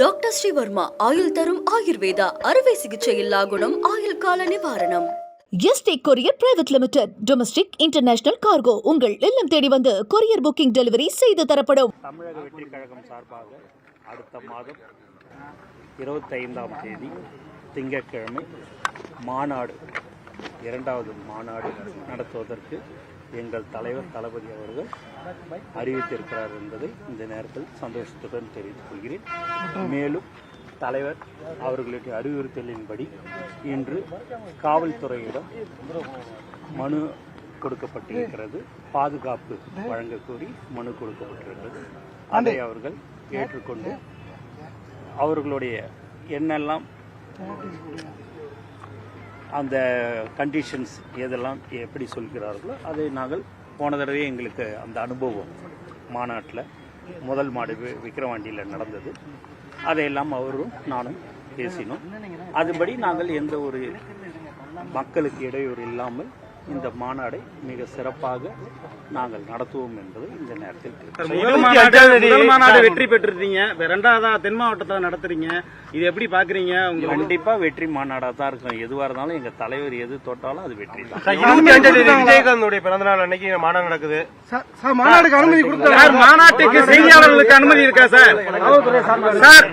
Doctor Sreevarma ஆயுள் தரும் ஆயுர்வேதா அறுவை சிகிச்சை இல்லா குணம் ஆயுள் கால நிவாரணம். ST courier private limited domestic international cargo. உங்கள் இல்லம் தேடி வந்து கொரியர் புக்கிங் டெலிவரி செய்து தரப்படும். தமிழக வெற்றி கழகம் சார்பாக அடுத்த மாதம் இருபத்தைந்தாம் தேதி திங்கட்கிழமை மாநாடு இரண்டாவது மாநாடு நடத்துவதற்கு எங்கள் தலைவர் தளபதி அவர்கள் அறிவித்திருக்கிறார் என்பதை இந்த நேரத்தில் சந்தோஷத்துடன் தெரிவித்துக் கொள்கிறேன். மேலும் தலைவர் அவர்களுடைய அறிவுறுத்தலின்படி இன்று காவல்துறையிடம் மனு கொடுக்கப்பட்டிருக்கிறது. பாதுகாப்பு வழங்க கோரி மனு கொடுக்கப்பட்டிருக்கிறது. அதை அவர்கள் ஏற்றுக்கொண்டு அவர்களுடைய என்னெல்லாம் அந்த கண்டிஷன்ஸ் எதெல்லாம் எப்படி சொல்கிறார்களோ அதை நாங்கள் போன தடவை எங்களுக்கு அந்த அனுபவம் மாநாட்டில் முதல் மாடு விக்ரவாண்டியில் விக்கிரவாண்டியில் நடந்தது. அதையெல்லாம் அவரும் நானும் பேசினோம். அதுபடி நாங்கள் எந்த ஒரு மக்களுக்கு இடையூறு இல்லாமல் இந்த மாநாடை மிக சிறப்பாக நாங்கள் நடத்துவோம் என்பதை இந்த நேரத்தில் மாநாடு வெற்றி பெற்றிருந்தீங்க இப்ப ரெண்டாவதா தென் மாவட்டத்தை நடத்துறீங்க? இது எப்படி பாக்குறீங்க? உங்க கண்டிப்பா வெற்றி மாநாடா தான் இருக்கும். எதுவா இருந்தாலும் எங்க தலைவர் எது தொட்டாலும் அது வெற்றி தான். விஜயகாந்தோடைய பிறந்த நாள் அன்னைக்கு மாநாடு நடக்குது. மாநாடுக்கு அனுமதி கொடுத்தாங்க சார் மாநாட்டுக்கு செய்தியாளர்களுக்கு அனுமதி இருக்கா சார்? சார்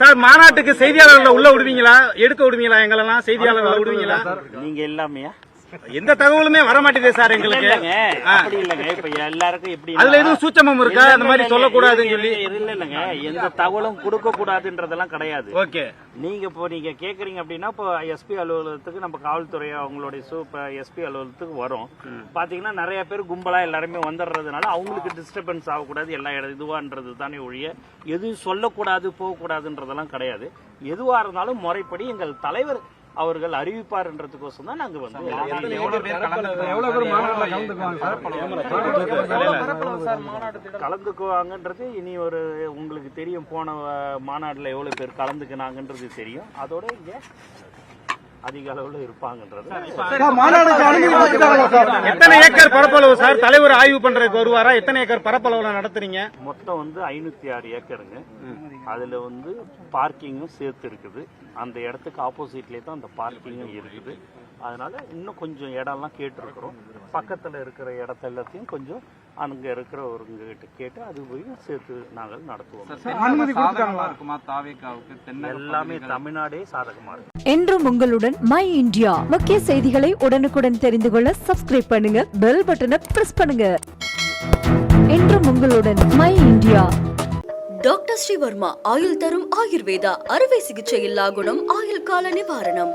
சார் மாநாட்டுக்கு செய்தியாளர்களை உள்ள விடுவீங்களா? எடுக்க விடுவீங்களா? எங்களெல்லாம் செய்தியாளர்களை விடுவீங்களா? நீங்க எல்லாமே எந்த தகவலுமே வர மாட்டேங்குது சார் எங்களுக்கு. அப்படி இல்லைங்க. இப்ப எல்லாருக்கும் எப்படி அதுல எதுவும் சூச்சமம் இருக்கா? அந்த மாதிரி சொல்லக்கூடாதுன்னு சொல்லி. இல்ல இல்லைங்க. எந்த தகவலும் கொடுக்க கூடாதுன்றதெல்லாம் கிடையாது. ஓகே. நீங்க இப்போ நீங்க கேக்குறீங்க அப்படின்னா இப்போ எஸ்பி அலுவலகத்துக்கு நம்ம காவல்துறை அவங்களுடைய சூப்பர் எஸ்பி அலுவலகத்துக்கு வரும். பாத்தீங்கன்னா நிறைய பேர் கும்பலா எல்லாருமே வந்துடுறதுனால அவங்களுக்கு டிஸ்டர்பன்ஸ் ஆகக்கூடாது. எல்லா இடம் இதுவான்றது தானே ஒழிய எது சொல்லக்கூடாது போகக்கூடாதுன்றதெல்லாம் கிடையாது. எதுவா இருந்தாலும் முறைப்படி எங்கள் தலைவர் அவர்கள் அறிவிப்பார்ன்றதுக்கோசம் தான் நாங்க வந்து எவ்வளவு பேர் மாநாடுல கலந்துக்குவாங்க சார்? கலந்துக்குவாங்கன்றது இனி ஒரு உங்களுக்கு தெரியும் போன மாநாடுல எவ்வளவு பேர் கலந்துக்கினாங்கன்றது தெரியும். அதோட இங்க அதிக அளவுல இருப்பாங்கன்றது. சார், மாநாடுக்கு அனுமதி கொடுத்துட்டாங்களா சார்? எத்தனை ஏக்கர் பரப்பளவு சார்? தலைவர் ஆய்வு பண்றதுக்கு வருவாரா? எத்தனை ஏக்கர் பரப்பளவுல நடத்துறீங்க? மொத்தம் வந்து ஐநூத்தி ஆறு ஏக்கருங்க. அதுல வந்து பார்க்கிங்கும் சேர்த்து இருக்குது. அந்த இடத்துக்கு ஆப்போசிட்லேயே தான் அந்த பார்க்கிங்கும் இருக்குது. அதனால இன்னும் கொஞ்சம் இடம்லாம் கேட்டிருக்கிறோம். பக்கத்துல இருக்கிற இடத்த எல்லாத்தையும் கொஞ்சம் அங்க இருக்கிறவங்க கிட்ட கேட்டு அது போய் சேர்த்து நாங்கள் நடத்துவோம். எல்லாமே தமிழ்நாடே சாதகமா இருக்கு. என்றும் உங்களுடன் மை இந்தியா. முக்கிய செய்திகளை உடனுக்குடன் தெரிந்து கொள்ள சப்ஸ்கிரைப் பண்ணுங்க பெல் பட்டனை பிரஸ் பண்ணுங்க. என்றும் உங்களுடன் மை இந்தியா. டாக்டர் ஸ்ரீவர்மா ஆயுள் தரும் ஆயுர்வேதா அறுவை சிகிச்சை இல்லா குணம் ஆயுள் கால நிவாரணம்.